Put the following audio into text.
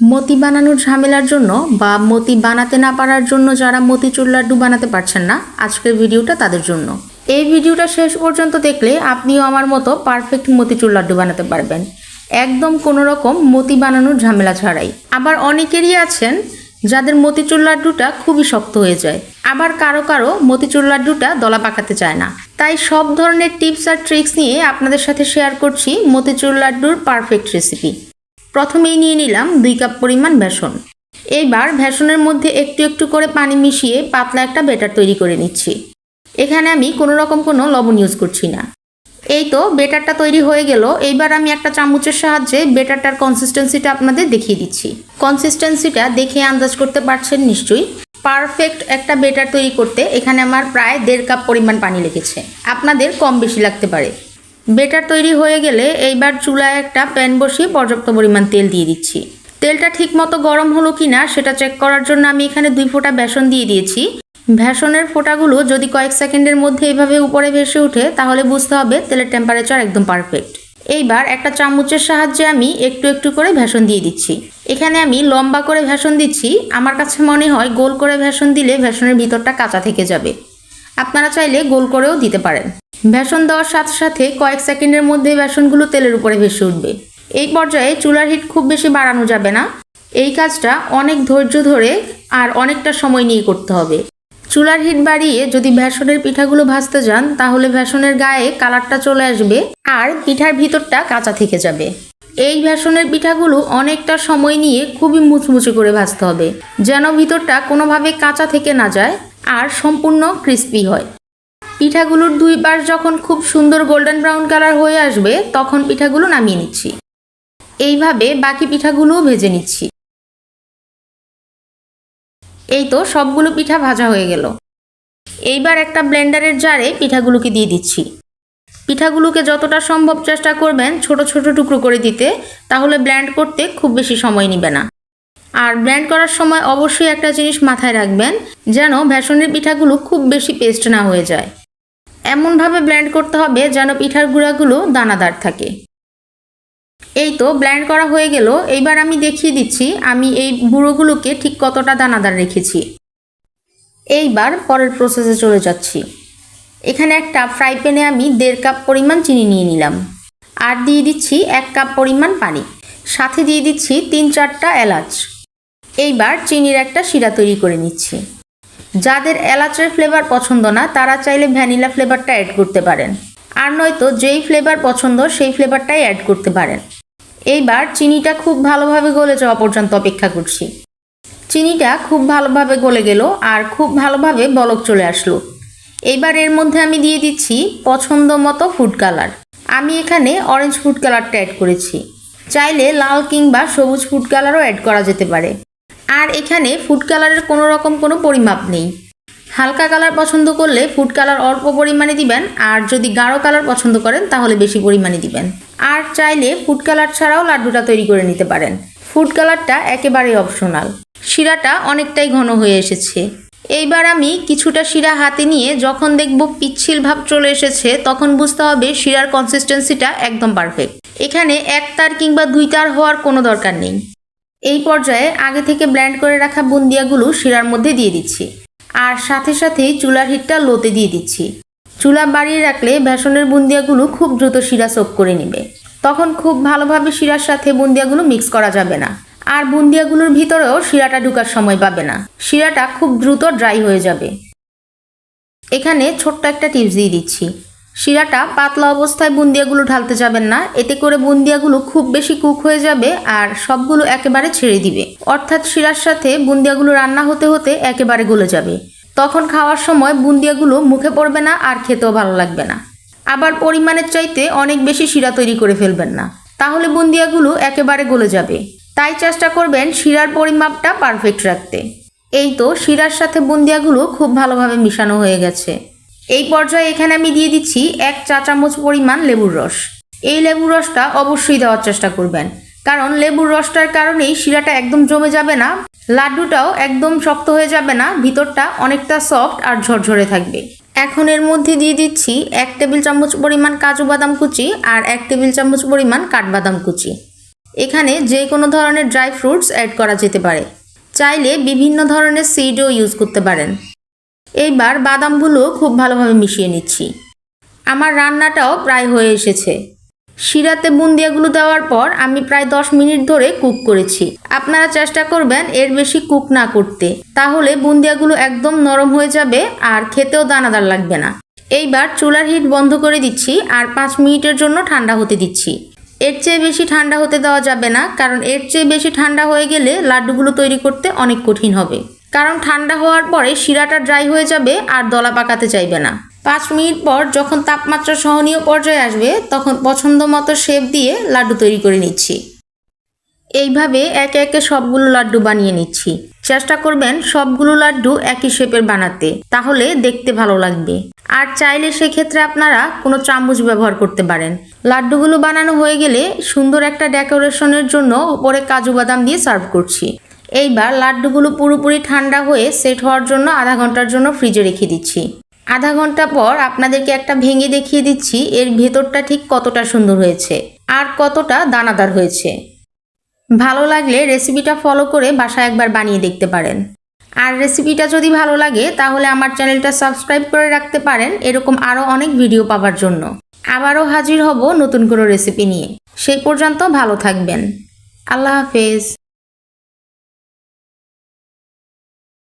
মতি বানানোর ঝামেলার জন্য বা মতি বানাতে না পারার জন্য যারা মতিচুর লাড্ডু বানাতে পারছেন না, আজকের ভিডিওটা তাদের জন্য। এই ভিডিওটা শেষ পর্যন্ত দেখলে আপনিও আমার মতো পারফেক্ট মতিচুর লাড্ডু বানাতে পারবেন। একদম কোনো রকম মতি বানানোর ঝামেলা ছাড়াই। আবার অনেকেরই আছেন যাদের মতিচুর লাড্ডুটা খুবই শক্ত হয়ে যায়। আবার কারও কারও মতিচুর লাড্ডুটা দলা পাকাতে চায় না। তাই সব ধরনের টিপস আর ট্রিক্স নিয়ে আপনাদের সাথে শেয়ার করছি মতিচুর লাড্ডুর পারফেক্ট রেসিপি প্রথমেই নিয়ে নিলাম দুই কাপ পরিমাণ বেসন। এইবার বেসনের মধ্যে একটু একটু করে পানি মিশিয়ে পাতলা একটা বেটার তৈরি করে নিচ্ছি। এখানে আমি কোনো রকম কোনো লবণ ইউজ করছি না। এই তো বেটারটা তৈরি হয়ে গেল। এইবার আমি একটা চামচের সাহায্যে বেটারটার কনসিস্টেন্সিটা আপনাদের দেখিয়ে দিচ্ছি। কনসিস্টেন্সিটা দেখে আন্দাজ করতে পারছেন নিশ্চয়ই। পারফেক্ট একটা বেটার তৈরি করতে এখানে আমার প্রায় দেড় কাপ পরিমাণ পানি লেগেছে। আপনাদের কম বেশি লাগতে পারে। বেটার তৈরি হয়ে গেলে এইবার চুলায় একটা প্যান বসিয়ে পর্যাপ্ত পরিমাণ তেল দিয়ে দিচ্ছি। তেলটা ঠিক মতো গরম হলো কি না সেটা চেক করার জন্য আমি এখানে দুই ফোঁটা বেসন দিয়ে দিয়েছি। ভেষনের ফোঁটাগুলো যদি কয়েক সেকেন্ডের মধ্যে এইভাবে উপরে ভেসে ওঠে, তাহলে বুঝতে হবে তেলের টেম্পারেচার একদম পারফেক্ট এইবার একটা চামচের সাহায্যে আমি একটু একটু করে ভেষন দিয়ে দিচ্ছি। এখানে আমি লম্বা করে ভেষন দিচ্ছি। আমার কাছে মনে হয় গোল করে ভেষন দিলে ভেষনের ভিতরটা কাঁচা থেকে যাবে। আপনারা চাইলে গোল করেও দিতে পারেন। বেসন দেওয়ার সাথে সাথে কয়েক সেকেন্ডের মধ্যে বেসনগুলো তেলের উপরে ভেসে উঠবে। এই পর্যায়ে চুলার হিট খুব বেশি বাড়ানো যাবে না। এই কাজটা অনেক ধৈর্য ধরে আর অনেকটা সময় নিয়ে করতে হবে। চুলার হিট বাড়িয়ে যদি বেসনের পিঠাগুলো ভাজতে যান, তাহলে বেসনের গায়ে কালারটা চলে আসবে আর পিঠার ভিতরটা কাঁচা থেকে যাবে। এই বেসনের পিঠাগুলো অনেকটা সময় নিয়ে খুবই মুচমুচে করে ভাজতে হবে, যেন ভিতরটা কোনোভাবে কাঁচা থেকে না যায় আর সম্পূর্ণ ক্রিস্পি হয়। পিঠাগুলোর দুই পাশ যখন খুব সুন্দর গোল্ডেন ব্রাউন কালার হয়ে আসবে, তখন পিঠাগুলো নামিয়ে নিচ্ছি। এইভাবে বাকি পিঠাগুলোও ভেজে নিচ্ছি। এই তো সবগুলো পিঠা ভাজা হয়ে গেল। এইবার একটা ব্লেন্ডারের জারে পিঠাগুলোকে দিয়ে দিচ্ছি। পিঠাগুলোকে যতটা সম্ভব চেষ্টা করবেন ছোট ছোট টুকরো করে দিতে, তাহলে ব্ল্যান্ড করতে খুব বেশি সময় নেবে না। আর ব্ল্যান্ড করার সময় অবশ্যই একটা জিনিস মাথায় রাখবেন, যেন ভেষনের পিঠাগুলো খুব বেশি পেস্ট না হয়ে যায়। এমনভাবে ব্ল্যান্ড করতে হবে যেন পিঠার গুঁড়াগুলো দানাদার থাকে। এই তো ব্ল্যান্ড করা হয়ে গেল। এইবার আমি দেখিয়ে দিচ্ছি আমি এই গুঁড়োগুলোকে ঠিক কতটা দানাদার রেখেছি। এইবার পরের প্রসেসে চলে যাচ্ছি। এখানে একটা ফ্রাই প্যানে আমি দেড় কাপ পরিমাণ চিনি নিয়ে নিলাম। আর দিয়ে দিচ্ছি এক কাপ পরিমাণ পানি। সাথে দিয়ে দিচ্ছি তিন চারটা এলাচ। এইবার চিনির একটা শিরা তৈরি করে নিচ্ছি। যাদের এলাচের ফ্লেভার পছন্দ না, তারা চাইলে ভ্যানিলা ফ্লেভারটা অ্যাড করতে পারেন। আর নয়তো যেই ফ্লেভার পছন্দ, সেই ফ্লেভারটাই অ্যাড করতে পারেন। এইবার চিনিটা খুব ভালোভাবে গলে যাওয়া পর্যন্ত অপেক্ষা করছি। চিনিটা খুব ভালোভাবে গলে গেল আর খুব ভালোভাবে বলক চলে আসলো। এইবার এর মধ্যে আমি দিয়ে দিচ্ছি পছন্দ মতো ফুড কালার আমি এখানে অরেঞ্জ ফুড কালারটা অ্যাড করেছি। চাইলে লাল কিংবা সবুজ ফুড কালারও অ্যাড করা যেতে পারে। আর এখানে ফুড কালারের কোনো রকম কোনো পরিমাপ নেই। হালকা কালার পছন্দ করলে ফুড কালার অল্প পরিমাণে দিবেন, আর যদি গাঢ় কালার পছন্দ করেন তাহলে বেশি পরিমাণে দিবেন। আর চাইলে ফুড কালার ছাড়াও লাড্ডুটা তৈরি করে নিতে পারেন। ফুড কালারটা একেবারেই অপশনাল শিরাটা অনেকটাই ঘন হয়ে এসেছে। এইবার আমি কিছুটা শিরা হাতে নিয়ে যখন দেখব পিচ্ছিল ভাব চলে এসেছে, তখন বুঝতে হবে শিরার কনসিস্টেন্সিটা একদম পারফেক্ট এখানে এক তার কিংবা দুই তার হওয়ার কোনো দরকার নেই। এই পর্যায়ে আগে থেকে ব্ল্যান্ড করে রাখা বুন্দিয়াগুলো শিরার মধ্যে দিয়ে দিচ্ছি। আর সাথে সাথেই চুলার হিটটা লোতে দিয়ে দিচ্ছি। চুলা বাড়িয়ে রাখলে বেসনের বুন্দিয়াগুলো খুব দ্রুত শিরা সোপ করে নেবে। তখন খুব ভালোভাবে শিরার সাথে বুন্দিয়াগুলো মিক্স করা যাবে না। আর বুন্দিয়াগুলোর ভিতরেও শিরাটা ঢুকার সময় পাবে না। শিরাটা খুব দ্রুত ড্রাই হয়ে যাবে। এখানে ছোট্ট একটা টিপস দিয়ে দিচ্ছি। শিরাটা পাতলা অবস্থায় বুন্দিয়াগুলো ঢালতে যাবেন না। এতে করে বুন্দিয়াগুলো খুব বেশি কুক হয়ে যাবে আর সবগুলো একেবারে ছেড়ে দিবে। অর্থাৎ শিরার সাথে বুন্দিয়াগুলো রান্না হতে হতে একেবারে গলে যাবে। তখন খাওয়ার সময় বুন্দিয়াগুলো মুখে পড়বে না আর খেতেও ভালো লাগবে না। আবার পরিমাণের চাইতে অনেক বেশি শিরা তৈরি করে ফেলবেন না। তাহলে বুন্দিয়াগুলো একেবারে গলে যাবে। তাই চেষ্টা করবেন শিরার পরিমাপটা পারফেক্ট রাখতে। এই তো শিরার সাথে বুন্দিয়াগুলো খুব ভালোভাবে মিশানো হয়ে গেছে। এই পর্যায়ে এখানে আমি দিয়ে দিচ্ছি এক চা চামচ পরিমাণ লেবুর রস। এই লেবুর রসটা অবশ্যই দেওয়ার চেষ্টা করবেন। কারণ লেবুর রসটার কারণেই শিরাটা একদম জমে যাবে না, লাড্ডুটাও একদম শক্ত হয়ে যাবে না, ভিতরটা অনেকটা সফট আর ঝরঝরে থাকবে। এখন এর মধ্যে দিয়ে দিচ্ছি এক টেবিল চামচ পরিমাণ কাজু বাদাম কুচি আর এক টেবিল চামচ পরিমাণ কাঠবাদাম কুচি। এখানে যে কোনো ধরনের ড্রাই ফ্রুটস অ্যাড করা যেতে পারে। চাইলে বিভিন্ন ধরনের সিডও ইউজ করতে পারেন। এইবার বাদামগুলো খুব ভালোভাবে মিশিয়ে নিচ্ছি। আমার রান্নাটাও প্রায় হয়ে এসেছে। শিরাতে বুন্দিয়াগুলো দেওয়ার পর আমি প্রায় দশ মিনিট ধরে কুক করেছি। আপনারা চেষ্টা করবেন এর বেশি কুক না করতে। তাহলে বুন্দিয়াগুলো একদম নরম হয়ে যাবে আর খেতেও দানাদার লাগবে না। এইবার চুলার হিট বন্ধ করে দিচ্ছি আর পাঁচ মিনিটের জন্য ঠান্ডা হতে দিচ্ছি। এর চেয়ে বেশি ঠান্ডা হতে দেওয়া যাবে না, কারণ এর চেয়ে বেশি ঠান্ডা হয়ে গেলে লাড্ডুগুলো তৈরি করতে অনেক কঠিন হবে। কারণ ঠান্ডা হওয়ার পরে শিরাটা ড্রাই হয়ে যাবে আর দলা পাকাতে চাইবে না। পাঁচ মিনিট পর যখন তাপমাত্রা সহনীয় পর্যায়ে আসবে, তখন পছন্দ মতো শেপ দিয়ে লাড্ডু তৈরি করে নিচ্ছি। এইভাবে একে একে সবগুলো লাড্ডু বানিয়ে নিচ্ছি। চেষ্টা করবেন সবগুলো লাড্ডু একই শেপের বানাতে, তাহলে দেখতে ভালো লাগবে। আর চাইলে সেক্ষেত্রে আপনারা কোনো চামচ ব্যবহার করতে পারেন। লাড্ডুগুলো বানানো হয়ে গেলে সুন্দর একটা ডেকোরেশনের জন্য উপরে কাজু বাদাম দিয়ে সার্ভ করছি। এইবার লাড্ডুগুলো পুরোপুরি ঠান্ডা হয়ে সেট হওয়ার জন্য আধা ঘণ্টার জন্য ফ্রিজে রেখে দিচ্ছি। আধা ঘণ্টা পর আপনাদেরকে একটা ভেঙে দেখিয়ে দিচ্ছি এর ভেতরটা ঠিক কতটা সুন্দর হয়েছে আর কতটা দানাদার হয়েছে। ভালো লাগলে রেসিপিটা ফলো করে বাসায় একবার বানিয়ে দেখতে পারেন। আর রেসিপিটা যদি ভালো লাগে তাহলে আমার চ্যানেলটা সাবস্ক্রাইব করে রাখতে পারেন এরকম আরও অনেক ভিডিও পাওয়ার জন্য। আবারও হাজির হব নতুন কোনো রেসিপি নিয়ে। সেই পর্যন্ত ভালো থাকবেন। আল্লাহ হাফেজ।